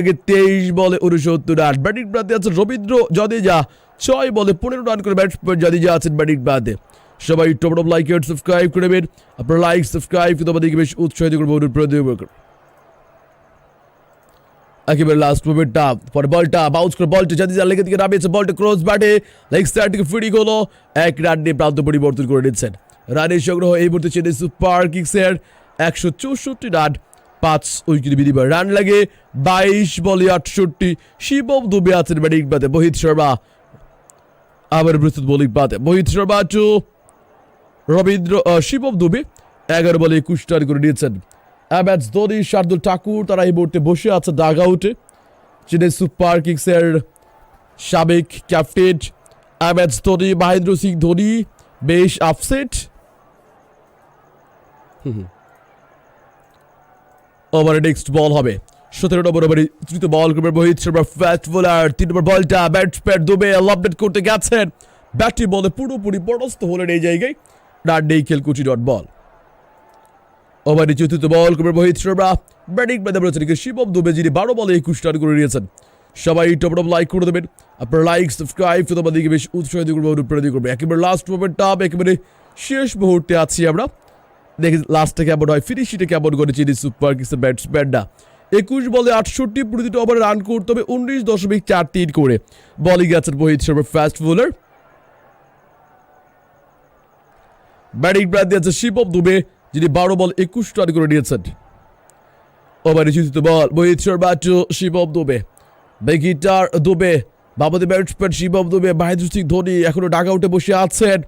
থেকে তেইশ বলে উনসত্তর রান। ব্যাটিং প্রান্তে আছে রবীন্দ্র জাদেজা। ছয় বলে পনেরো রান করে ব্যাটসম্যান জাদেজা আছেন ব্যাটিং প্রান্তে। সবাই টপ টপ লাইক সাবস্ক্রাইব করে দেবেন আপনার লাইক সাবস্ক্রাইব কিন্তু আমাদেরকে বেশ উৎসাহিত করব অনুপ্রেরণা করবে। একেবারে লাস্ট মোমেন্টটা পরে বলটা বাউন্স করে বলটা, জাদেজা লেগে দিকে নামিয়েছে, বলটা ক্রস ব্যাটে লেগ সাইড থেকে ফ্রি হলো এক রান নিয়ে প্রান্ত পরিবর্তন করে নিচ্ছেন। রানের সংগ্রহ এই মুহূর্তে চেন্নাই সুপার কিংসের একশো চৌষট্টি রান। পাঁচ উইকেট বিনিময় রান লাগে। বাইশ বলে আটষট্টি। শিবম দুবে আছেন ব্যাটিং বাদে মোহিত শর্মা। আবার প্রস্তুত বোলিং বাদে মোহিত শর্মা টু রবীন্দ্র শিবম দুবে এগারো বলে একুশ রান করে নিয়েছেন। অ্যাম্যাচ ধোনি, শার্দুল ঠাকুর, তারা এই মুহূর্তে বসে আছে ডাগ আউটে চেন্নাই সুপার কিংসের সাবেক ক্যাপ্টেন অ্যাম্যাচ ধোনি, মহেন্দ্র সিং ধোনি, বেশ আপসেট ওভারে নেক্সট বল হবে। সতেরো নম্বর ওভারে তৃতীয় বল করবে মোহিত শর্মা। ফাস্ট বোলার তিন নম্বর বলটা ব্যাটসম্যান দুবে লবডেট করতে গেছেন। ব্যাটটি বলে পুরোপুরি পরাস্ত হলেন এই জায়গায় রান নেই খেলকুচি ডট বল ওভারে চতুর্থ বল করবে মোহিত শর্মা। ব্যাটিং বলেছেন কি শিবম দুবে, যিনি বারো বলে একুশ রান করে নিয়েছেন। সবাই টপ টপ লাইক করে দেবেন। আপনার লাইক সাবস্ক্রাইব তো তোমাদেরকে বেশ উৎসাহিত করবে অনুপ্রেরিত করবে। একেবারে লাস্ট মোমেন্টটা একেবারে শেষ মুহূর্তে আছি আমরা। দেখি লাস্টে কেমন হয় ফিনিশিংটা কেমন করে চিনি সুপার কিংসের ব্যাটসম্যানরা একুশ বলে আটষট্টি প্রতিটা ওভারে রান করতে হবে, উনিশ দশমিক চার তিন করে। বলিং আছেন Mohit Sharma fast bowler batting প্রান্তে আছে শিবম দুবে, যিনি বারো বল একুশ রান করে নিয়েছেন। ওভারে চতুর্থ বল মোহিত শর্মা টু শিবম দুবে। বেগিটার দুবে বাবাদের ব্যাটসম্যান শিবম দুবে, মহেন্দ্র সিং ধোনি এখনও ডাক আউটে বসে আছেন।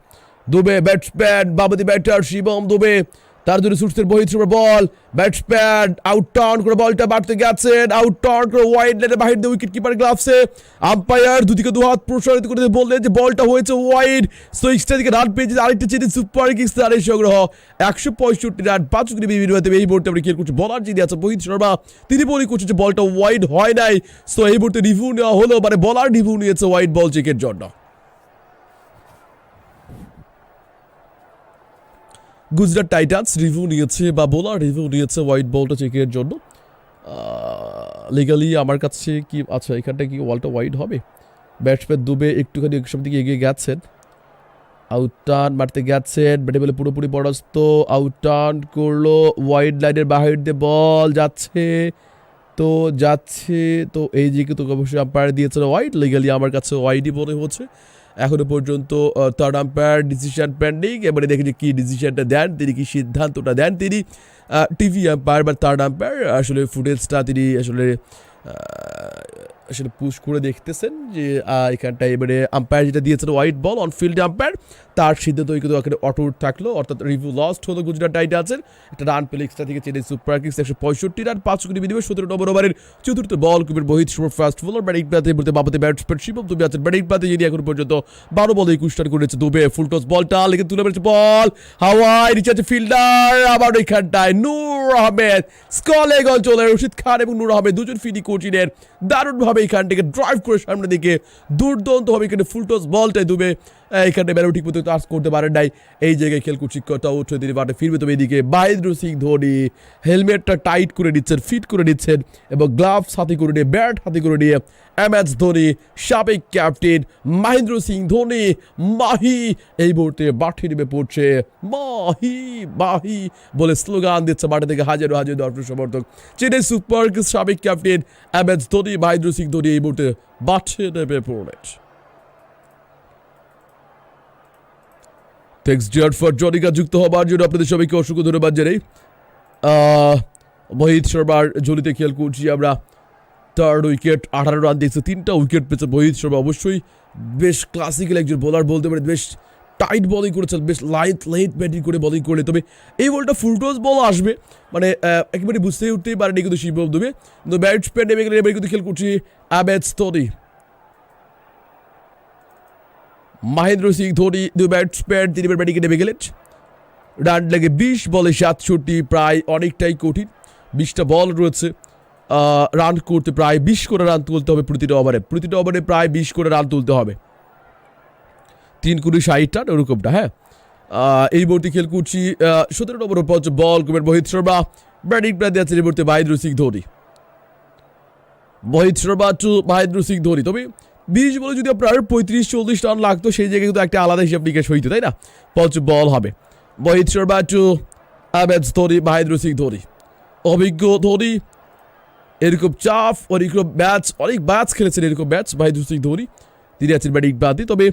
দুবে ব্যাটসম্যান বাবাদি ব্যাটার শিবম দুবে। তার জন্য সুস্থের Sharma ball. Batsman out turn করে বলটা বাড়তে গেছেন। আউট টার্ন করে ওয়াইড লাইনের বাহির দিয়ে উইকেট কিপার গ্লাভসে। আম্পায়ার দুদিকে দু হাত প্রসারিত করে বললেন যে বলটা হয়েছে ওয়াইড সো দিকে রান পেয়েছে আরেকটা চেনে সুপার কিংস রানের সংগ্রহ। একশো পঁয়ষট্টি রান, পাঁচ উইকেট বিনিময়তে এই মুহূর্তে আমরা ক্রিকেট করছি বলার যিনি আছে মোহিত শর্মা তিনি বলি করছেন যে বলটা ওয়াইড হয় নাই। সো এই মুহূর্তে রিভিউ নেওয়া হলো মানে বলার রিভিউ নিয়েছে ওয়াইড বল চেকের জন্য। গুজরাট টাইটান্স রিভিউ নিয়েছে বা বোলার রিভিউ নিয়েছে হোয়াইট বলটা চেকের জন্য। লিগালি আমার কাছে কি আচ্ছা এখানটা কি ওয়ালটা ওয়াইড হবে? ব্যাটসম্যান দুবে একটুখানি সামনে দিকে এগিয়ে গেছেন। আউট টার্ন মারতে গেছেন ব্যাটে বলে পুরোপুরি পরাস্ত। আউট টার্ন করল ওয়াইড লাইনের বাহির দিয়ে বল যাচ্ছে। তো যাচ্ছে, তো এই দিকে তো অবশ্যই আম্পায়ার দিয়েছিল ওয়াইড লিগালি আমার কাছে ওয়াইডই মনে হচ্ছে। এখনও পর্যন্ত থার্ড আম্পায়ার ডিসিশন পেন্ডিং এবারে দেখি যে কী ডিসিশনটা দেন, তিনি কী সিদ্ধান্তটা দেন তিনি টিভি আম্পায়ার বা থার্ড আম্পায়ার আসলে ফুটেজটা তিনি আসলে আসলে পুশ করে দেখতেছেন যে আহ, এখানটায় এবারে আম্পায়ার যেটা দিয়েছেন white ball on field umpire তার সিদ্ধান্ত কিন্তু এখানে অটুট থাকল অর্থাৎ রিভিউ লস্ট হলো গুজরাট টাইটান্সের। একটা রান পেলে এক্সট্রা থেকে চেন্নাই সুপার কিংস একশো পঁয়ষট্টি রান পাঁচ উইকেট বিনিময় সতেরো নম্বর ওভারের চতুর্থ বল কুমির Mohit Sharma first bowler batting প্রাতে বলতে বাবাতে ব্যাটসম্যান শিবম দুবে আছেন ব্যাটিং প্রাতে যিনি এখন পর্যন্ত বারো বলে একুশ রান করেছে দুবে ফুল টস বলটা লেগে তুলে মেরেছে বল হাওয়ায় নিচে আছে ফিল্ডার আবার ওইখানটায় নূর আহমেদ স্কলে গল চলে রশিদ খান এবং নূর আহমেদ দুজন ফিনি কোচিনের দারুণভাবে এখান থেকে ড্রাইভ করে সামনের দিকে। দুর্দান্তভাবে এখানে ফুলটস বলটাই দুবে। এখানে ব্যারো ঠিক মতো টাচ করতে পারেন নাই। এই জায়গায় খেলকুট শিক্ষকটা উঠে তিনি বাটে ফিরবে। তবে এদিকে মহেন্দ্র সিং ধোনি হেলমেটটা টাইট করে নিচ্ছেন ফিট করে নিচ্ছেন এবং গ্লাভস হাতে করে নিয়ে ব্যাট হাতে করে নিয়ে এম এস ধোনি সাবেক ক্যাপ্টেন মহেন্দ্র সিং ধোনি, মাহি। এই মুহূর্তে মাঠে নেমে পড়ছে মাহি মাহি বলে স্লোগান দিচ্ছে মাঠে থেকে হাজারো হাজার দর্শক সমর্থক। চেন্নাই সুপার কিংস সাবেক captain M S Dhoni, Mahendra Singh Dhoni এই মুহূর্তে মাঠে নেমে পড়েছে। থ্যাংকস ডিয়ার ফর জনিকা যুক্ত হবার জন্য আপনাদের সবাইকে অসংখ্য ধন্যবাদ জানাই। মোহিত শর্মার ঝুলিতে খেয়াল করছি আমরা। থার্ড উইকেট আঠারো রান দিয়েছে, তিনটা উইকেট পেয়েছে মোহিত শর্মা। অবশ্যই বেশ ক্লাসিক্যাল একজন বোলার বলতে পারে বেশ টাইট বলিং করেছেন, বেশ লাইট লাইট ব্যাটিং করে বলিং করলে তবে এই বলটা ফুলটস বল আসবে মানে একেবারে বুঝতেই উঠতেই পারেনি কিন্তু শিবম দেবে কিন্তু ব্যাটসম্যান নেমে গেলে কিন্তু খেয়াল করছি অ্যাবেজ স্তরি মহেন্দ্র সিং ধোনি দু ব্যাটসম্যান তিনি ব্যাটিংয়ে নেমে গেলেন। রান লেগে বিশ, বলে সাতষট্টি প্রায় অনেকটাই কঠিন। বিশটা বল রয়েছে। রান করতে প্রায় বিশ করে রান তুলতে হবে প্রতিটা ওভারে। প্রতিটা ওভারে প্রায় বিশ করে রান তুলতে হবে। তিন কুড়ি ষাট রান, ওরকমটা হ্যাঁ? এই মুহূর্তে খেল করছি সতেরো নম্বর পঞ্চ বল, কুমের মোহিত শর্মা। ব্যাটিং প্রান্তে আছে এই মুহূর্তে মহেন্দ্র সিং ধোনি। মোহিত শর্মা টু মহেন্দ্র সিং ধোনি। তবে বিশ বলে যদি আপনার পঁয়ত্রিশ, চল্লিশ রান লাগতো, সেই জায়গায় কিন্তু একটা আলাদা হিসাব নিকেশ হইতো, তাই না? পঞ্চ বল হবে। মোহিত শর্মা টু আহমেদ ধোনি মহেন্দ্র সিং ধোনি। অভিজ্ঞ ধোনি, এরকম চাপ অনেকরকম ম্যাচ অনেক ম্যাচ খেলেছেন এরকম ম্যাচ মহেন্দ্র সিং ধোনি। তিনি আছেন ব্যাটিং বাদে তবে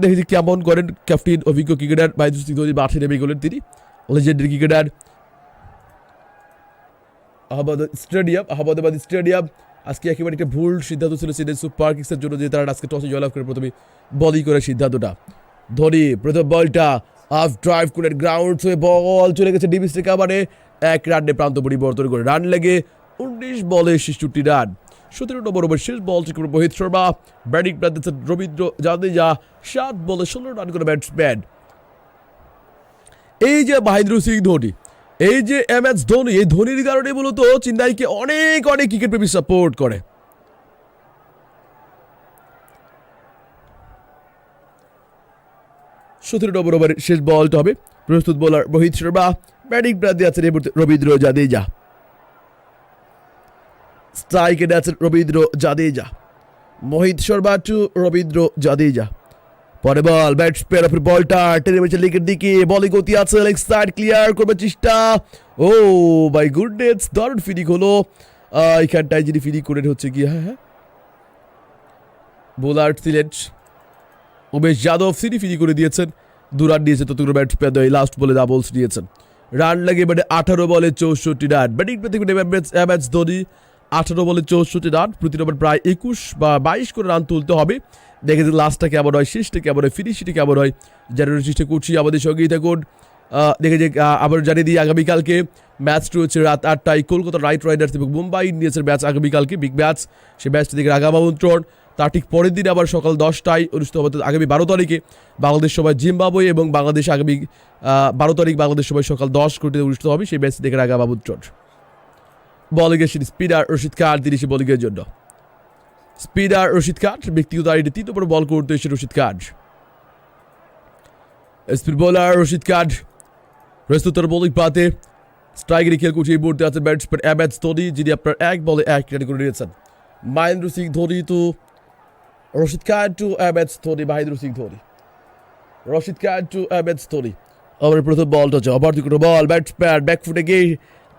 দেখেছি কেমন করেন ক্যাপ্টেন অভিজ্ঞ ক্রিকেটার মহেন্দ্র সিং ধোনি, মাঠে নেমে গেলেন তিনি। Legendary cricketer Ahmedabad stadium Ahmedabad stadium আজকে একেবারে একটা ভুল সিদ্ধান্ত ছিল চেন্নাই সুপার কিংসের জন্য যে তারা আজকে টসে জয়লাভ করে প্রথমে বলই করে সিদ্ধান্তটা। ধোনি প্রথম বলটা হাফ ড্রাইভ করে গ্রাউন্ড হয়ে বল চলে গেছে ডিবিস কাবারে এক রানে প্রান্ত পরিবর্তন করে রান লেগে উনিশ বলে ছেষট্টি রান। সতেরো নম্বর ওভার শেষ বল ঠিক করে রোহিত শর্মা, ব্যাটিং প্রান্তে রবীন্দ্র জাদেজা, সাত বলে ষোলো রান করে ব্যাটসম্যান। এই যে মহেন্দ্র সিং ধোনি এই যে এম এস ধোনি, এই ধোনির কারণে মূলত চেন্নাইকে অনেক অনেক ক্রিকেট প্রেমী সাপোর্ট করে। সতেরো নম্বর ওভারে শেষ বলটা হবে। প্রস্তুত বোলার রোহিত শর্মা ব্যাটিং প্রান্তে আছেন এই মুহূর্তে রবীন্দ্র জাদেজা। স্ট্রাইকে আছেন রবীন্দ্র জাদেজা। মোহিত শর্মা টু রবীন্দ্র জাদেজা। পরে বল ব্যাটসম্যান অফের বলটা, টেনে মেরেছে লিগের দিকে। বলে গতি আছে, লেগ সাইড ক্লিয়ার করবে চেষ্টা। ও বাই গুডনেস দারুণ ফিনিং হলো। এখানটায় যিনি ফিনিং করে হচ্ছে কি হ্যাঁ হ্যাঁ। বোলার সিলেট, উমেশ যাদব, তিনি ফিনি করে দিয়েছেন। দু রান নিয়েছে ততগুলো ব্যাটসম্যান লাস্ট বলে ডাবলস নিয়েছেন। রান লাগে মানে আঠারো বলে চৌষট্টি রান ব্যাটিং এস ধোনি। আঠারো বলে চৌষট্টি রান, প্রতি ওভার প্রায় একুশ বা বাইশ করে রান তুলতে হবে। দেখে যে লাস্টটা কেমন হয়, শেষটা কেমন হয় ফিনিশিংটা কেমন হয় জানুয়ারি চেষ্টা করছি আমাদের সঙ্গেই থাকুন। দেখে যে আবার জানিয়ে দিই, আগামীকালকে ম্যাচটি হচ্ছে রাত আটটায় কলকাতা রাইট রাইডার্স এবং মুম্বাই ইন্ডিয়ান্সের ম্যাচ আগামীকালকে বিগ ম্যাচ সেই ম্যাচটা দেখে আগাম আমন্ত্রণ। তার ঠিক পরের দিন আবার সকাল দশটায় অনুষ্ঠিত হবে, আগামী বারো তারিখে বাংলাদেশ সময় জিম্বাবুয়ে এবং বাংলাদেশ আগামী বারো তারিখ বাংলাদেশ সময় সকাল দশ কোটিতে অনুষ্ঠিত হবে, সেই ম্যাচ দেখে আগাম বলিংয়ের স্পিনার রশিদ খান, তিনি সে বলিংয়ের জন্য। স্পিনার রশিদ খান, ব্যক্তিগত আইডি তিন নম্বর বল করতে এসে রশিদ খান। স্পিড বোলার রশিদ খান, প্রস্তুতর বোলিং পাতে স্ট্রাইকারে খেল করছে এই মুহূর্তে আছেন ব্যাটসম্যান এম এস ধোনি, যিনি আপনার এক বলে এক রান করে নিয়েছেন। Mahendra Singh Dhoni to Rashid Khan to M S Dhoni, Mahendra Singh Dhoni. Rashid Khan to M S Dhoni. আমার প্রথম বলটা হচ্ছে আবার দুটো বল, ব্যাটসম্যান ব্যাক ফুটে গিয়ে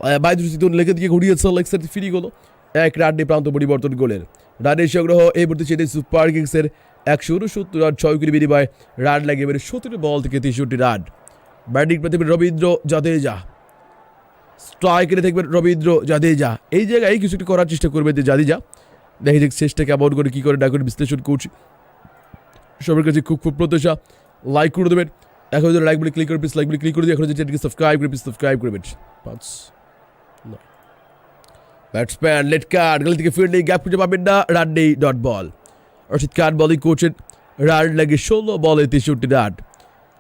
সিং ধোনি লেগে দিকে ঘুরিয়েছে লেগ সাইড ফিরি হলো এক রানে প্রান্ত পরিবর্তন গোলের রানের সংগ্রহ এই মুহূর্তে চেন্নাই সুপার কিংসের একশো উনসত্তর রান ছয় উইকেট বিনিময়ে রান লাগে এবারে সতেরো বল থেকে তেষট্টি রান। ব্যাটিং প্রতিপে রবীন্দ্র জাদেজা। স্ট্রাইকারে থাকবেন রবীন্দ্র জাদেজা। এই জায়গায় কিছু একটা করার চেষ্টা করবে যে জাদেজা। দেখে যাক শেষটা কেমন করে, কী করে না করে বিশ্লেষণ করছি। সবার কাছে খুব খুব প্রত্যাশা। লাইক করে দেবেন। এখন যদি লাইক বলে ক্লিক করে প্লিজ লাইক বলে ক্লিক করে দিয়ে এখন যে চ্যানেলকে সাবস্ক্রাইব করে প্লিজ সাবস্ক্রাইব করবেন পাঁচ। ব্যাটসম্যান লেট কার্ড গলি থেকে ফিল্ডিং গ্যাপ খুঁজে পাবেন না রান নেই dot ball Rashid Khan bowling করছেন রান লাগে ষোলো বলে তেষট্টি রান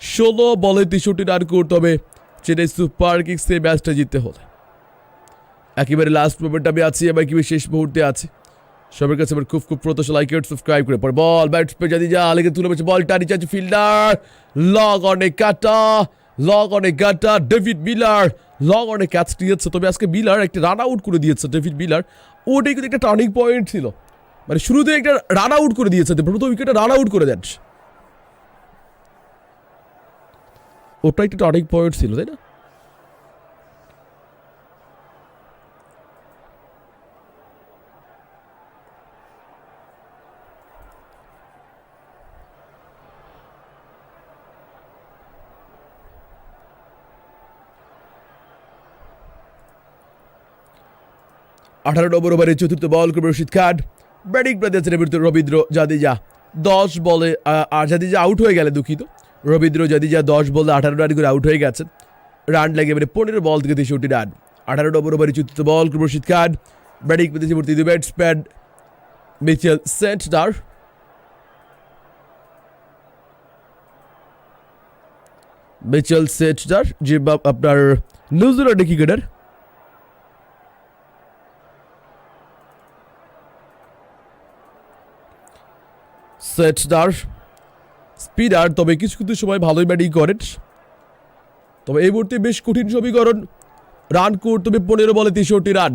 ষোলো বলে তেষট্টি রান করতে হবে, চেন্নাই সুপার কিংসে ম্যাচটা জিততে হলে। একেবারে লাস্ট মোমেন্ট আমি আছি আমার একেবারে শেষ মুহূর্তে আছে। সবার কাছে আমার খুব খুব প্রত্যাশা লাইক সাবস্ক্রাইব করে পর বল ব্যাটসম্যান যদি যা লেগে তুলে বলছে বলটা নিচে আছে ফিল্ডার লগ অনেক কাটা লগ অনেক কাটা ডেভিড মিলার লং অনে ক্যাচটি দিয়েছে। তবে আজকে বিলার একটি রান আউট করে দিয়েছে ডেভিড বিলার ওটাই কিন্তু একটা টার্নিং পয়েন্ট ছিল। মানে শুরুতে একটা রান আউট করে দিয়েছে প্রথম উইকেটে রান আউট করে দেন। ওটা একটা টার্নিং পয়েন্ট ছিল, তাই না? আঠারো নম্বর ওভারে চতুর্থ বল করবে রশিদ খান। ব্যাটিং প্রদেশের বিরুদ্ধে রবীন্দ্র জাদেজা। দশ বলে আর জাদেজা আউট হয়ে গেলে দুঃখিত। রবীন্দ্র জাদেজা দশ বলে আঠারো রান করে আউট হয়ে গেছেন। রান লাগে এবারে পনেরো বল থেকে তেষট্টি রান। আঠারো নম্বর ওভারে চতুর্থ বল করবে রশিদ খান। ব্যাটিং প্রদেশের বিরুদ্ধে batsman Mitchell Santner. Mitchell Santner, যে বা- আপনার নিউজিল্যান্ডে ক্রিকেটার সেটদার স্পিনার তবে কিছু কিছু সময় ভালোই ব্যাটিং করেন। তবে এই মুহূর্তে বেশ কঠিন সমীকরণ। রান করতে হবে পনেরো বলে তেষট্টি রান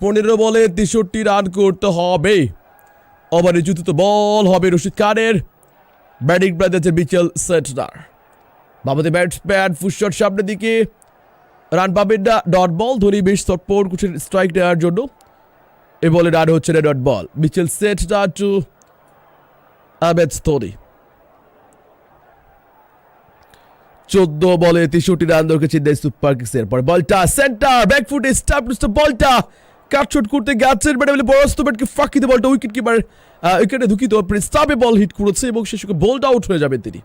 পনেরো বলে তেষট্টি রান করতে হবে। ওভারে চতুর্থ বল হবে রশিদ খানের। ব্যাটিং ব্রাদার্সের বিচেল সেটনার বাবাতে ব্যাটসম্যান ফুশট সামনের দিকে। রান পাবেন না ডট বল ধরি বেশ তৎপর করছেন স্ট্রাইক নেওয়ার জন্য। এ বলে রান হচ্ছে না dot ball Mitchell Santner to আবেদ ধোনি চোদ্দ বলে তেষট্টি রান দরকার চেন্নাই সুপার কিংসের পর বলটা সেন্টার ব্যাকফুট স্টাবলিশ বলটা। কাটশট করতে গেছেন ব্যাটে বলে বরস্ত ব্যাটকে ফাঁকিতে বলটা উইকেট কিপার উইকেটে দুঃখিত স্টাবে বল হিট করেছে এবং শেষ বোল্ড আউট হয়ে যাবেন তিনি।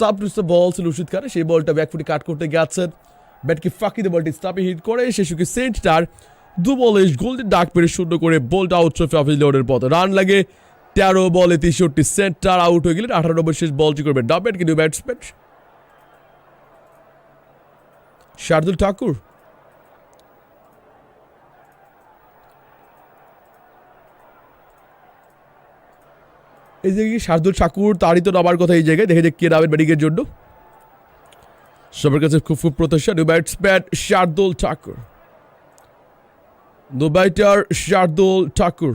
দ্য বল ছিল রশিদ খানে সেই বলটা ব্যাকফুটে কাট করতে গেছেন ব্যাটকে ফাঁকিতে বলটি স্টাপে হিট করে। শেষকে সেন্টার দু বলে গোল্ডেন ডাক পেরে শূন্য করে বোল্ড আউট ট্রফি অফ লোডের পথে রান লাগে। তেরো বলে তেষট্টি সেন্টার আউট হয়ে গেলেন। আঠারো নম্বর শেষ বলটি করবে ডাবেন কিন্তু ব্যাটসম্যান শার্দুল ঠাকুর। এই যে শার্দুল ঠাকুর তারই তো নামার কথা এই জায়গায়। দেখে যে কে নামেন ব্যাটিংয়ের জন্য। সবার কাছে খুব খুব প্রত্যাশা new batsman Shardul Thakur. New batter Shardul Thakur.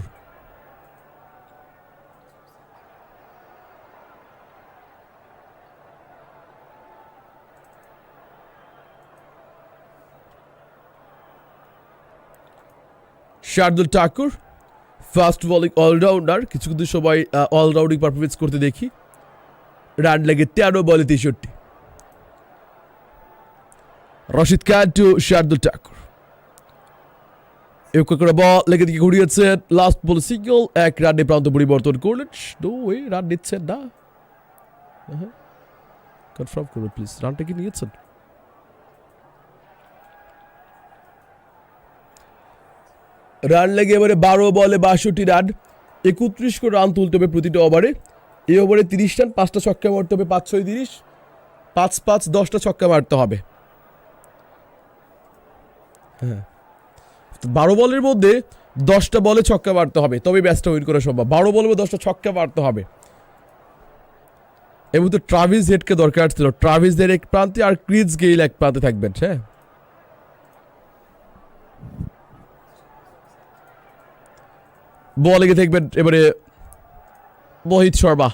Shardul Thakur, fast bowling allrounder. কিছু কিছু সময় অলরাউন্ডিং পারফরমেন্স করতে দেখি। রান লেগে তেরো বলে তেষট্টি। রশিদ খান টু শার্দুল ঠাকুর এক করে বল লেগে দিকে ঘুরিয়েছেন লাস্ট বল সিঙ্গল এক রানে প্রান্ত পরিবর্তন করলেন নো ওয়ে রান নিচ্ছেন না কনফার্ম করুন প্লিজ রানটা কি নিয়েছেন রান লেগে এবারে বারো বলে বাষট্টি রান একত্রিশ করে রান তুলতে হবে প্রতিটা ওভারে এই ওভারে তিরিশ রান পাঁচটা ছক্কা মারতে হবে পাঁচ ছয় তিরিশ পাঁচ পাঁচ দশটা ছক্কা মারতে হবে হ্যাঁ। বারো বলের মধ্যে দশটা বলে ছক্কা মারতে হবে তবে ম্যাচটা উইন করা সম্ভব। বারো বলের মধ্যে দশটা ছক্কা মারতে হবে। এবং তো ট্রাভিস হেডকে দরকার ছিল। ট্রাভিস হেড এক প্রান্তে আর ক্রিজ গেইল এক প্রান্তে থাকবেন হ্যাঁ। বলে দেখবেন এবারে মোহিত শর্মা।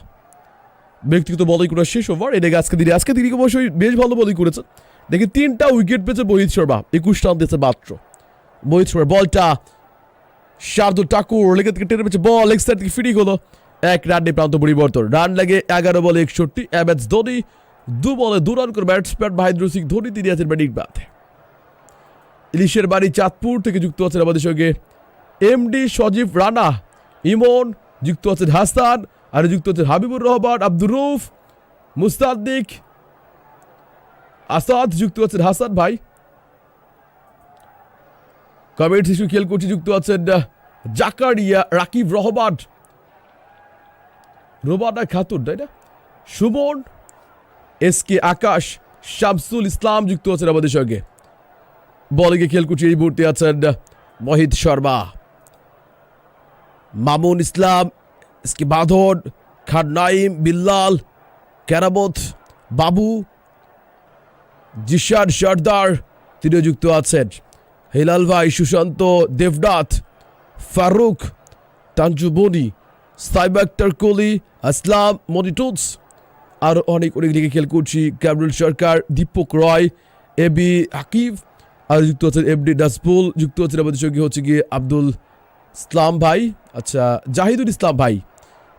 ব্যক্তিগত বলই করা শেষ ওভার এদিকে আজকে দিনে আজকে তিনি অবশ্যই বেশ ভালো বলই করেছেন। দেখি তিনটা উইকেট পেয়েছে মোহিত শর্মা একুশ রান দিয়েছে মাত্র। মোহিত শর্মা বলটা, শার্দুল ঠাকুর লেগে থেকে টেনে পেয়েছে বল লেগ সাইড থেকে ফিরি হলো এক রানে প্রান্ত পরিবর্তন। রান লাগে এগারো বলে একষট্টি এম এস ধোনি দু বলে দু রান করে ব্যাটসম্যান মহেন্দ্র সিং, ধোনি তিনি আছেন ব্যাটিং বাথে ইলিশের বাড়ি চাঁদপুর থেকে যুক্ত আছেন আমাদের সঙ্গে এমডি সজীব রানা, ইমন যুক্ত আছেন হাসান, আর যুক্ত আছেন হাবিবুর রহমান, আব্দুর রুফ মুস্তাদিক আসাদ যুক্ত আছেন হাসান ভাই। কমেন্ট শিশু খেল যুক্ত আছেন জাকারিয়া, রাকিব রহমান। রোবানা খাতুন, তাই না? সুমন এস কে আকাশ, শামসুল ইসলাম যুক্ত আছেন আমাদের সঙ্গে। বলিংয়ে খেল কোচে এই মুহূর্তে আছেন মোহিত শর্মা। মামুন ইসলাম, এসকে বাঁধন, খান নাইম, বিল্লাল ক্যারামত বাবু জিশান সর্দার, তিনিও যুক্ত আছেন। হেলাল ভাই সুশান্ত দেবনাথ, ফারুক তাঞ্জু বনি সাইব আক্তার কোহলি, আসলাম মনিটুস আর অনেক অনেক লিগে খেল করছি ক্যামরুল সরকার, দীপক রয় এবি হাকিব আর যুক্ত আছেন এম ডি ডাসপুল যুক্ত আছেন আমাদের সঙ্গে হচ্ছে গিয়ে আব্দুল ইসলাম ভাই। আচ্ছা জাহিদুল ইসলাম ভাই,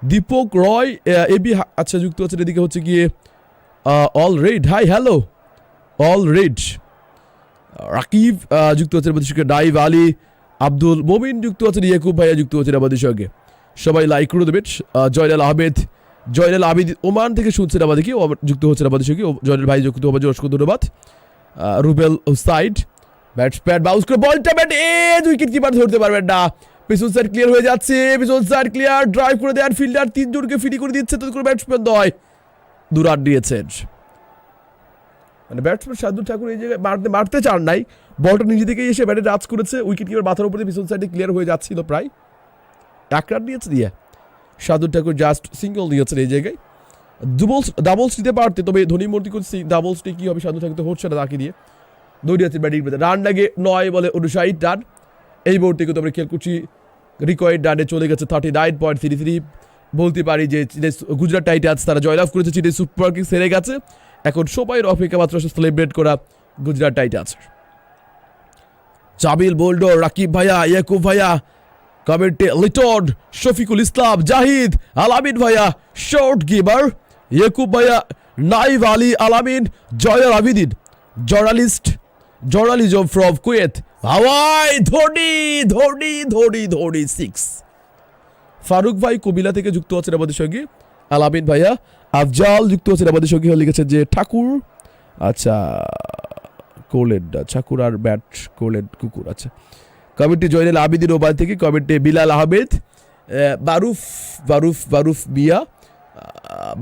দীপক রয় এবি আচ্ছা যুক্ত আছেন এদিকে হচ্ছে গিয়ে অল রেড হাই, হ্যালো। অল রেড রাকিব যুক্ত আছেন আমাদের সঙ্গে। নাইব আলী আব্দুল মোমিন যুক্ত আছেন ইয়াকুব ভাইয়া যুক্ত আছেন আমাদের সঙ্গে। সবাই লাইক করে দেবেন। আহ, জয়নাল আহমেদ জয়নাল আবিদ ওমান থেকে শুনছেন আমাদেরকে যুক্ত হচ্ছেন আমাদের সঙ্গে। জয়নাল ভাই যুক্ত হবার জন্য অসংখ্য ধন্যবাদ। Rubel side bat batsman bounce করে বলটা ব্যাট এ উইকেট কিপার ধরতে পারবেন না। পিছন সাইড ক্লিয়ার হয়ে যাচ্ছে পিছন সাইড ক্লিয়ার ড্রাইভ করে দেন ফিল্ডার তিনজনকে ফিরি করে দিচ্ছে তো করে ব্যাটসম্যান দু রান দিয়েছেন মানে ব্যাটসম্যান শার্দুল ঠাকুর এই জায়গায় মারতে মারতে চান নাই। বলটা নিজে থেকেই এসে ব্যাটে রাজ করেছে উইকেট কিপার মাথার উপরে পিছন সাইডে ক্লিয়ার হয়ে যাচ্ছিল প্রায়। এক রান দিয়েছে দিয়ে। শার্দুল ঠাকুর জাস্ট সিঙ্গল দিয়েছেন এই জায়গায়। ডুবলস ডাবলস নিতে পারতে, তবে ধনী মূর্তি ডাবলস নিয়ে কী হবে শার্দুল ঠাকুর তো হচ্ছে না তাকে দিয়ে। আছে ব্যাটিং রান লাগে নয় বলে উনষাট রান এই মুহূর্তে কিন্তু আমরা খেয়াল করছি রিকোয়ার্ড রানে চলে গেছে thirty nine point three three বলতে পারি যে গুজরাট টাইটান্স তারা জয়লাভ করেছে চীনের সুপার কিংস হেরে গেছে। এখন সময়ের অপেক্ষা মাত্র সেলিব্রেট করা গুজরাট টাইটান্স জামিল বোল্ডো, রাকিব ভাইয়া, ইয়াকুব ভাইয়া, কমেন্টে লিটন, শফিকুল ইসলাম, জাহিদ, আলামিন ভাইয়া শর্ট গিবার ইয়াকুব ভাইয়া naive Ali Alamin Joyal Abidin journalist journalism from Kuwait Hawaii Dhoni Dhoni Dhoni Dhoni six Faruk ভাই কবিলা থেকে যুক্ত আছেন আমাদের সঙ্গে, আলামিন ভাইয়া আফজাল যুক্ত আছেন আমাদের সঙ্গে লিখেছেন যে, ঠাকুর আচ্ছা করলেন ঠাকুর আর ব্যাট করলেন কুকুর আচ্ছা। কমেন্টে জয়নাল আবিদিন ওমান থেকে কমেন্টে বিলাল আহমেদ বারুফ বারুফ বারুফ মিয়া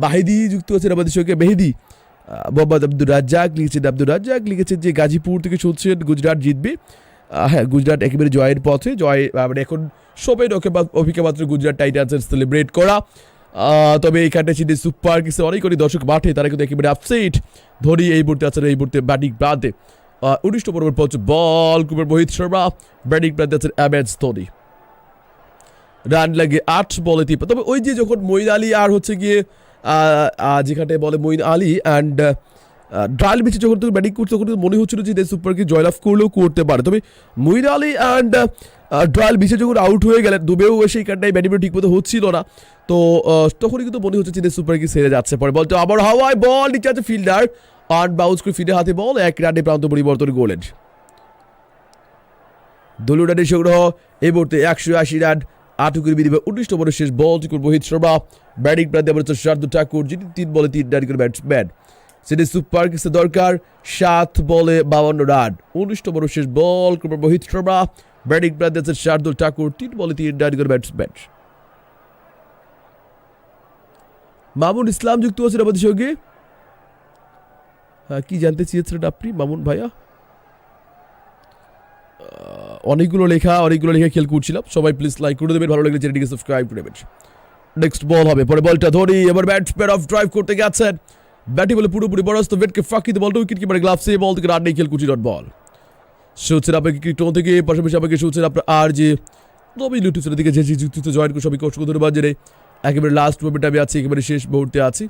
মাহিদি যুক্ত আছেন আমাদের সঙ্গে, মেহেদি মোহাম্মদ আব্দুর রাজ্জাক লিখেছেন, আব্দুর রাজ্জাক লিখেছেন যে, গাজীপুর থেকে শুনছেন, গুজরাট জিতবে। হ্যাঁ গুজরাট একেবারে জয়ের পথে, জয় মানে এখন সময়ের অভিজ্ঞতা মাত্র গুজরাট টাইটান্সের সেলিব্রেট করা। আহ, এই কাটে চিনি সুপার কিংসে অনেক অনেক দর্শক মাঠে তারা কিন্তু একেবারে আপসেট ধরি এই মুহূর্তে আছেন এই মুহূর্তে ব্যাটিং প্রান্তে উনিশ নম্বর পৌঁছে বল কুমার মোহিত শর্মা ব্যাটিং প্রান্তে আছেন অ্যামেজ ধোনি। রান লাগে আট বলে তিপ্পা তবে ওই যে যখন মঈন আলী আর হচ্ছে গিয়ে যেখানে বলে মঈন আলী অ্যান্ড ড্রাইল বিচে যখন তুমি ব্যাটিং করছে, তখন মনে হচ্ছিল যে সুপারকে জয়লাভ করলেও করতে পারে। তবে মঈন আলী অ্যান্ড ড্রাইল বিচে যখন আউট হয়ে গেলেন, দুবেও ব্যাটিং ঠিক মতো হচ্ছিল না। তো তখনই কিন্তু মনে হচ্ছে যে সুপার কি সেরে যাচ্ছে। পরে বলতো আবার হাওয়ায় বল নিচে আছে ফিল্ডার আর বাউন্স করে ফিল্ডের হাতে বল এক রানে প্রান্ত পরিবর্তন গোলেন দলীয় রানের সংগ্রহ, এই মুহূর্তে একশো আশি রান আট উইকেট বিনিময়ে উনিশ নম্বরের শেষ বল করে রোহিত শর্মা। ব্যাটিং প্রান্তে আমার হচ্ছে শার্দু ঠাকুর, যিনি তিন বলে তিন রান করে ব্যাটসম্যান সেটি সুপার কিংসের দরকার সাত বলে বাউন্ন রান। উনিশ নম্বর শেষ বল করে রোহিত শর্মা। ব্যাটিং আছে শার্দুল ঠাকুর, তিন বলে তিন রান করে ব্যাটসম্যান মামুন ইসলাম যুক্ত আছেন আমাদের সঙ্গে। হ্যাঁ কি জানতে চেয়েছিলেন আপনি, মামুন ভাইয়া? অনেকগুলো লেখা অনেকগুলো লেখা খেল করছিলাম। সবাই প্লিজ লাইক করে দেবেন, ভালো লাগলে চ্যানেলটিকে সাবস্ক্রাইব করে দেবেন। নেক্সট বল হবে, পরে বলটা ধরি, এবার ব্যাটসম্যান অফ ড্রাইভ করতে গেছেন। ব্যাটিং বলে পুরোপুরি বরস্ত ওয়েটকে ফাঁকি দিয়ে বলটা উইকেট কিপারে গ্লাভসে বল থেকে রান নেই খেল কুচি ডট বল। শুনছেন আপনাকে ক্রিকেট থেকে পাশাপাশি আপনাকে শুনছেন আপনার আর যে নবীন ইউটিউবের দিকে যে যে যুক্ত জয়েন করে সবাইকে অসংখ্য ধন্যবাদ জেনে একেবারে লাস্ট মোমেন্টে আমি আছি, একেবারে শেষ মুহূর্তে আছি।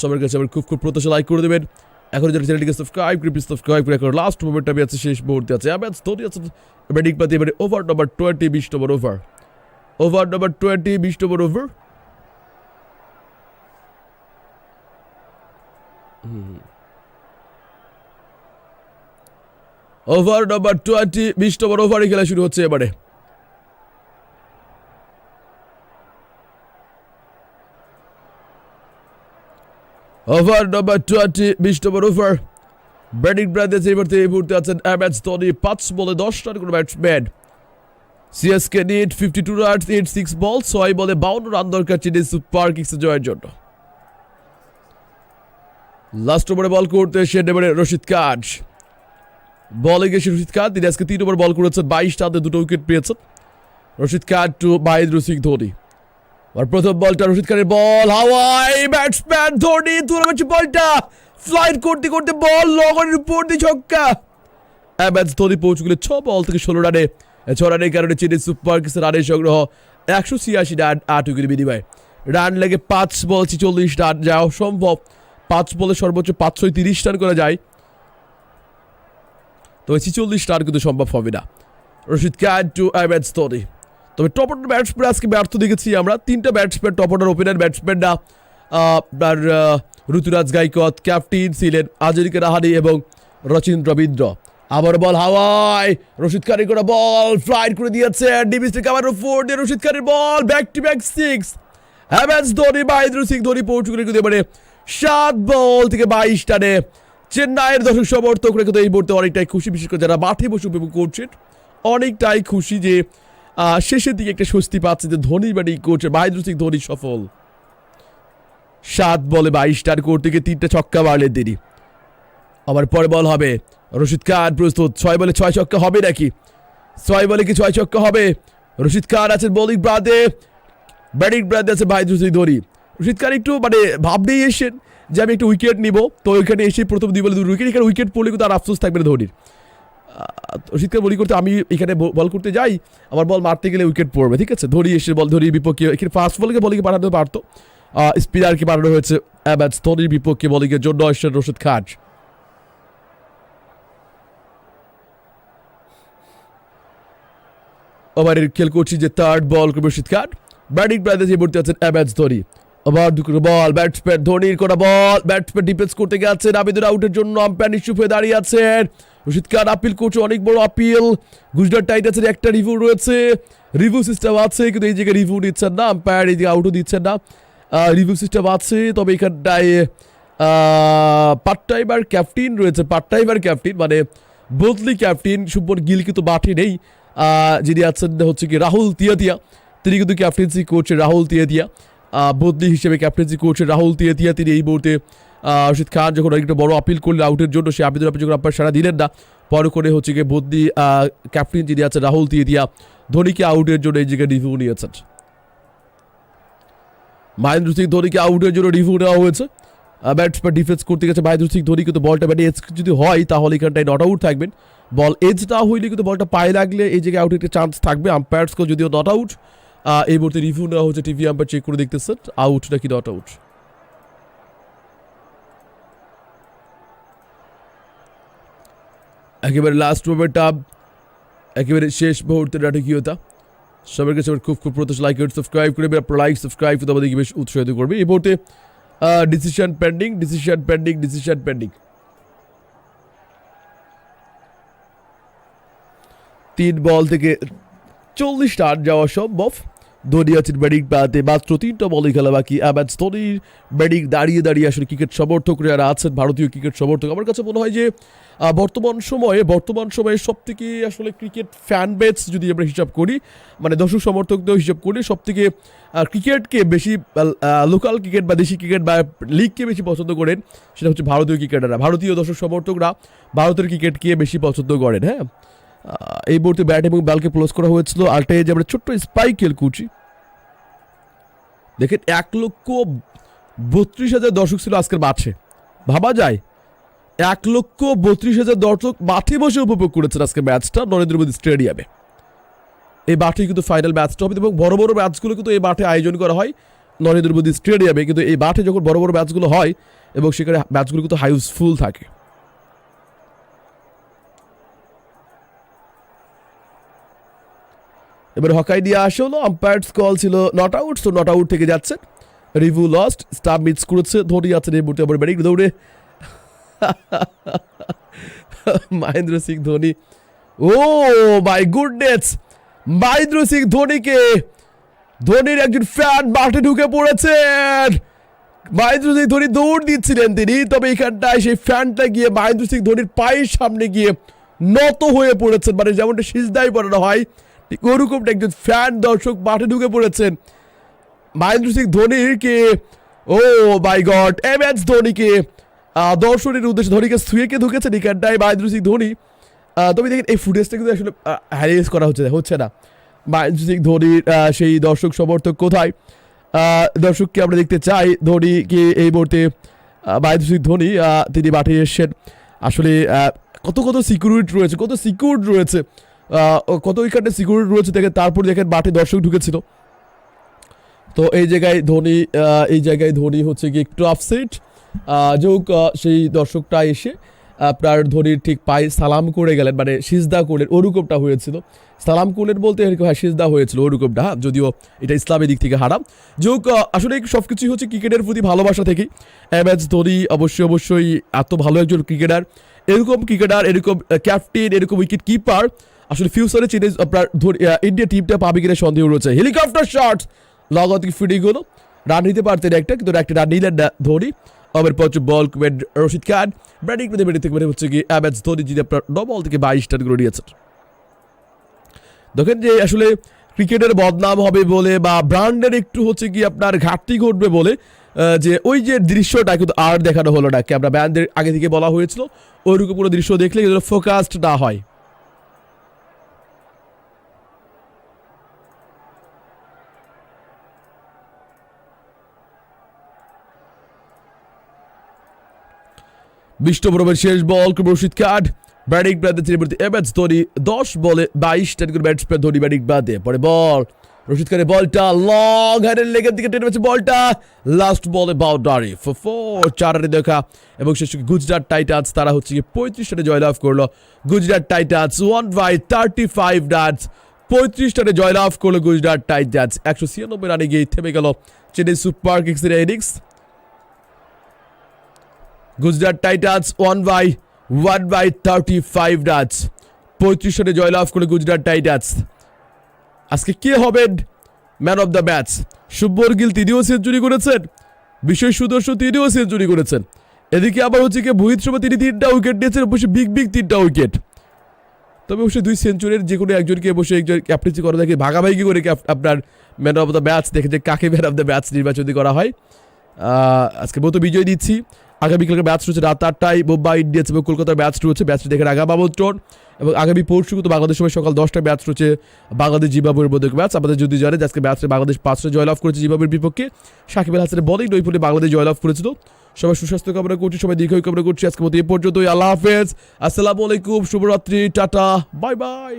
সবার কাছে আমার খুব খুব প্রত্যাশা লাইক করে দেবেন। এখন যারা চ্যানেলটিকে সাবস্ক্রাইব করে প্লিজ সাবস্ক্রাইব করে এখন লাস্ট মোমেন্ট আমি আছে, শেষ মুহূর্তে আছে। আমি আজ ধোনি আছে ব্যাটিং পাতি এবারে ওভার নম্বর টোয়েন্টি বিশ number over over number twenty বিশ number over over number twenty বিশ নম্বর ওভারে খেলা শুরু হচ্ছে এবারে। ওভার নাম্বার টোয়েন্টি বিশ নম্বর ওভার ব্যাটিং ব্রান্ডে এই মুহূর্তে এই মুহূর্তে আছেন পাঁচ বলে দশ রান করে batsman CSK need fifty two run eight six ball ছয় বলে বাউন্ন রান দরকার চিনি সুপার কিংসে জয়ের জন্য। লাস্ট ওভারে বল করতে এসে নেবে রশিদ কাজ। বলে গেছে রশিদ খান তিনি আজকে তিন ওভার বল করেছেন, বাইশ রানে দুটো উইকেট পেয়েছেন। রশিদ খান টু মহেন্দ্র সিং ধোনি। আর প্রথম বলটা রশিদ খানের বল হাওয়াই ব্যাটসম্যান ধোনি তুলে মারছে বলটা ফ্লাইট করতে করতে বল, লগনের উপর দিয়ে ছক্কা। এমএস ধোনি পৌঁছে গেলে ছ বল থেকে ষোলো রানে। ছ রানের কারণে চেন্নাই সুপার কিংসের রানের সংগ্রহ একশো ছিয়াশি রান, আট উইকেট বিনিময়ে। রান লেগে পাঁচ বল, ছিচল্লিশ রান যাওয়া সম্ভব। পাঁচ বলে সর্বোচ্চ পাঁচশো তিরিশ রান করা যায়। তবে ছিচল্লিশ রান কিন্তু সম্ভব হবে না। রশিদ খান টু এমএস ধোনি তবে টপ অর্ডার ব্যাটসম্যান আজকে ব্যর্থ দেখেছি আমরা। তিনটা ব্যাটসম্যান টপ অর্ডার ওপেনার ব্যাটসম্যানরা আপনার ঋতুরাজ গাইকত ক্যাপ্টেন ছিলেন আজরিকা রাহানি এবং রচিন রবীন্দ্র আবার বল হাওয়ায়। রশিদ খানের করে বল ফ্লাইট করে দিয়েছে। ডিবিস কামার ফোর দিয়ে রশিদ খানের ball. Back to back six heavens Dhoni, Mahendra Singh Dhoni পৌঁছুগুলি কিন্তু এবারে সাত বল থেকে বাইশ টানে চেন্নাইয়ের দর্শক সমর্থকরা কিন্তু এই মুহূর্তে অনেকটাই খুশি, বিশেষ করে যারা মাঠে বসে উপভোগ করছেন, অনেকটাই খুশি যে শেষের দিকে একটা স্বস্তি পাচ্ছে যে ধোনি ব্যাটিং করছে মহেন্দ্র সিং ধোনি সফল। সাত বলে বাইশ রান করতে গিয়ে তিনটা ছক্কা মারলেন তিনি। আবার পরে বল হবে, রশিদ খান প্রস্তুত, ছয় বলে ছয় ছক্কা হবে নাকি? ছয় বলে কি ছয় ছক্কা হবে? রশিদ খান আছেন বোলিং ব্রাদে ব্যাটিং ব্রাদে আছে মহেন্দ্র সিং ধোনি। রশিদ খান একটু মানে ভাবতেই এসেছেন যে আমি একটু উইকেট নিব। তো ওইখানে এসে প্রথম দুই বলে দুটো উইকেট এখানে উইকেট পড়লে কিন্তু আর আফসোস থাকবে না ধোনির। শীতকাল বলি করতে আমি এখানে বল করতে যাই, আমার বল মারতে গেলে উইকেট পড়বে, ঠিক আছে? ধরি এসে বল ধরি বিপক্ষে, এখানে ফার্স্ট বলকে বলিকে পাঠাতে পারতো। স্পিনারকে পাঠানো হয়েছে অ্যাবাজ ধোনির বিপক্ষে বলিংয়ের জন্য এসে রশিদ খান ওভারের খেল করছি যে থার্ড বল করবে রশিদ ব্যাটিং প্রাইজে যে মুহূর্তে আছেন অ্যাবাজ ধোনি। আবার দুটো বল ব্যাটসম্যান ধোনির করা বল ব্যাটসম্যান ডিফেন্স করতে গেছেন আবেদন আউটের জন্য আম্পায়ার নিশ্চুপ হয়ে দাঁড়িয়ে আছেন। রশিদ খান আপিল করছে অনেক বড় আপিল গুজরাট টাইটান্সের একটা রিভিউ রয়েছে। রিভিউ সিস্টেম আছে, কিন্তু এই জায়গায় রিভিউ দিচ্ছেন না আম্পায়ার এই জায়গায় আউটও দিচ্ছেন না। রিভিউ সিস্টেম আছে, তবে এখানটায় পার্ট টাইমার ক্যাপ্টেন রয়েছে পার্ট টাইমার ক্যাপ্টেন মানে বদলি ক্যাপ্টেন শুভন গিল কিন্তু মাঠে নেই। যিনি আছেন হচ্ছে কি রাহুল তিয়াতিয়া তিনি কিন্তু ক্যাপ্টেন্সি করছে রাহুল তিয়াতিয়া বদলি হিসেবে ক্যাপ্টেন্সি করছে রাহুল তিয়াতিয়া তিনি এই মুহূর্তে রশিদ খান যখন একটা বড় আপিল করলেন আউটের জন্য, সে আবেদন আপনি যখন আপনার সারা দিলেন না, পরে করে হচ্ছে গিয়ে বদলি ক্যাপ্টেন যিনি আছেন, রাহুল তিয়াতিয়া ধোনিকে আউটের জন্য এই জায়গায় রিভিউ নিয়েছেন। মহেন্দ্র সিং ধোনিকে আউটের জন্য রিভিউ নেওয়া হয়েছে। ব্যাটসম্যান ডিফেন্স করতে গেছে মহেন্দ্র সিং ধোনি কিন্তু বলটা ব্যাটে এজ যদি হয়, তাহলে এখানটায় নট আউট থাকবেন। বল এজ না হইলে কিন্তু বলটা পায়ে লাগলে এই জায়গায় আউটের একটা চান্স থাকবে। আম্পায়ার্সকে যদিও নট আউট এই মুহূর্তে রিভিউ নেওয়া হচ্ছে টিভি আম্পায়ার চেক করে দেখতেছেন। আউট নাকি নট আউট একেবারে লাস্ট মোমেন্টটা একেবারে শেষ মুহূর্তে নাটকীয়তা। সবার কাছে আমার খুব খুব প্রত্যাশা লাইক সাবস্ক্রাইব করে আপনার লাইক সাবস্ক্রাইব কিন্তু আমাদেরকে বেশ উৎসাহিত করবে। এই মুহূর্তে decision pending decision pending decision pending তিন বল থেকে চল্লিশ রান যাওয়া সম্ভব। ধোনি আছেন ব্যাটিং পাতে, মাত্র তিনটা বলে খেলা বাকি। আবাজ ধোনির ব্যাটিং দাঁড়িয়ে দাঁড়িয়ে আসলে ক্রিকেট সমর্থকরা যারা আছেন ভারতীয় ক্রিকেট সমর্থক। আমার কাছে মনে হয় যে বর্তমান সময়ে বর্তমান সময়ে সব থেকে আসলে ক্রিকেট ফ্যান বেস যদি আমরা হিসাব করি মানে দর্শক সমর্থকদের হিসাব করি সব থেকে ক্রিকেটকে বেশি লোকাল ক্রিকেট বা দেশি ক্রিকেট বা লিগকে বেশি পছন্দ করেন, সেটা হচ্ছে ভারতীয় ক্রিকেটাররা ভারতীয় দর্শক সমর্থকরা ভারতের ক্রিকেটকে বেশি পছন্দ করেন হ্যাঁ? এই মুহূর্তে ব্যাট এবং বলকে ক্লোজ করা হয়েছিল। আলটাই যে আমরা ছোট্ট স্পাইক খেল করছি দেখেন, এক লক্ষ বত্রিশ হাজার দর্শক ছিল আজকের মাঠে ভাবা যায়, এক লক্ষ বত্রিশ হাজার দর্শক মাঠে বসে উপভোগ করেছেন আজকে ম্যাচটা নরেন্দ্র মোদী স্টেডিয়ামে এই মাঠে কিন্তু ফাইনাল ম্যাচটা হবে এবং বড় বড় ম্যাচগুলো কিন্তু এই মাঠে আয়োজন করা হয় নরেন্দ্র মোদী স্টেডিয়ামে কিন্তু এই মাঠে যখন বড় বড় ম্যাচগুলো হয় এবং সেখানে ম্যাচগুলো কিন্তু হাউসফুল থাকে। এবার হকাই দিয়ে আসে হলো আম্পায়ার্স কল ছিল নট আউট তো নট আউট থেকে যাচ্ছে। রিভিউ লস্ট স্টাফ মিস করেছে, ধোনি আছেন এই মুহূর্তে, আবার ব্যাটিং দৌড়ে। Mahendra Singh Dhoni, oh my goodness Mahendra Singh ধোনিকে, ধোনির একজন ফ্যান মাঠে ঢুকে পড়েছেন। মহেন্দ্র সিং ধোনি দৌড় দিচ্ছিলেন তিনি, তবে এখানটায় সেই ফ্যানটা গিয়ে মহেন্দ্র সিং ধোনির পায়ের সামনে গিয়ে নত হয়ে পড়েছেন মানে যেমনটা সিজদাই পড়ানো হয়। ঠিক ওরকমটা একজন ফ্যান দর্শক মাঠে ঢুকে পড়েছেন। মহেন্দ্র সিং ধোনিকে, oh my God M S ধোনিকে দর্শনের উদ্দেশ্যে ধোনিকে শুয়েকে ঢুকেছে নিকানটায় মহেন্দ্র সিং ধোনি। তবে দেখেন এই ফুটেজটা কিন্তু আসলে হ্যারেস করা হচ্ছে হচ্ছে না। মহেন্দ্র সিং ধোনির সেই দর্শক সমর্থক কোথায়? দর্শককে আমরা দেখতে চাই, ধোনিকে এই মুহূর্তে মহেন্দ্র সিং ধোনি তিনি মাঠে এসেছেন। আসলে কত কত সিকিউরিটি রয়েছে, কত সিকিউর রয়েছে। কত ওইখানে সিকিউরিটি রয়েছে দেখেন তারপর দেখেন মাঠে দর্শক ঢুকেছিল। তো এই জায়গায় ধোনি এই জায়গায় ধোনি হচ্ছে কি একটু আপসেট যে হোক সেই দর্শকটা এসে আপনার ধোনির ঠিক পায়ে সালাম করে গেলেন মানে সিজদা করলেন ওরকমটা হয়েছিল। সালাম করলেন বলতে হ্যাঁ সিজদা হয়েছিল ওরকমটা হ্যাঁ যদিও এটা ইসলামের দিক থেকে হারাম। যে হোক আহ, আসলে সব কিছুই হচ্ছে ক্রিকেটের প্রতি ভালোবাসা থেকেই। এম এস ধোনি অবশ্যই অবশ্যই এত ভালো একজন ক্রিকেটার। এরকম ক্রিকেটার এরকম ক্যাপ্টেন এরকম উইকেট কিপার আসলে ফিউচারে চিনে আপনার ইন্ডিয়া টিমটা পাবে কিনা সন্দেহ রয়েছে। হেলিকপ্টার শট লগা থেকে ফিটিং হলো। রান নিতে পারতেন একটা, কিন্তু একটা রান নিলেন না ধোনি। আবার পঞ্চম বল রশিদ খান। ব্যাটিং করতে ব্যাটিং থেকে মানে হচ্ছে কি এম এস ধোনি যিনি আপনার ন বল থেকে বাইশ রান করে নিয়েছেন। দেখেন যে আসলে ক্রিকেটের বদনাম হবে বলে বা ব্র্যান্ডের একটু হচ্ছে কি আপনার ঘাটতি ঘটবে বলে যে ওই যে দৃশ্যটা কিন্তু আর দেখানো হলো না। ক্যামেরা ব্যান্ডের আগে থেকে বলা হয়েছিল, ওইরকম কোনো দৃশ্য দেখলে ফোকাসড না হয়। নম্বরের শেষ বল রশিদ কার্ড ব্যাটিং প্রান্তে ত্রিমূর্তি এম এস ধোনি, দশ বলে বাইশ। রান করে ব্যাটসম্যান ধোনি ব্যাটিং প্রান্তে পরে বল, রশিদ খানের বলটা লং হ্যান্ডের লেগের দিকে টেনে বলটা। লাস্ট বলে বাউন্ডারি ফোর চার রানে দেখা। এবং শেষ গুজরাট টাইটান্স তারা হচ্ছে গিয়ে পঁয়ত্রিশ রানে জয়লাভ করল। Gujarat Titans one by thirty five runs পঁয়ত্রিশ রানে জয়লাভ করল গুজরাট টাইটান্স একশো ছিয়ানব্বই রানে গিয়ে থেমে গেল চেন্নাই সুপার কিংসের innings Gujarat Titans one by one by thirty five runs পঁয়ত্রিশ রানে জয়লাভ করে গুজরাট টাইটান্স। আজকে কে হবেন? Man of the match Shubman Gill তিনিও সেঞ্চুরি করেছেন। বিশ্বই সুদর্শন তিনিও সেঞ্চুরি করেছেন। এদিকে আবার হচ্ছে কি, ভূহিত শর্মা তিনি তিনটা উইকেট নিয়েছেন অবশ্যই বিগ বিগ তিনটা উইকেট তবে অবশ্যই দুই সেঞ্চুরির যে কোনো একজনকে বসে একজন ক্যাপ্টেন্সি করা থাকে, ভাগাভাগি করে আপনার ম্যান অফ দ্য ম্যাচ দেখে যে কাকে ম্যান অফ দ্য ম্যাচ নির্বাচন করা হয়। আজকে মতো বিজয় দিচ্ছি। আগামীকালকে ম্যাচ রয়েছে রাত আটটায়। মুম্বাই ইন্ডিয়ান্স এবং কলকাতার ব্যাচ রয়েছে। ম্যাচটি দেখে আগাম আমন্ত্রণ এবং আগামী পরশু কিন্তু বাংলাদেশ সময় সকাল দশটায় ব্যাচ রয়েছে বাংলাদেশ জিম্বাবুয়ের মধ্যে। ম্যাচ আমাদের যদি জানে আজকে ম্যাচে বাংলাদেশ পাঁচটা জয়লাভ করেছে জিম্বাবুয়ের বিপক্ষে। সাকিব আল হাসানের বলিং নৈপুণ্যে বাংলাদেশ জয়লাভ করেছিল। সবাই সুস্বাস্থ্য কামনা করছি, সবাই দীর্ঘ কামনা করছি। আজকে মতো এ পর্যন্তই। আল্লাহ হাফেজ। আসসালামু আলাইকুম, শুভরাত্রি, টাটা, বাই বাই।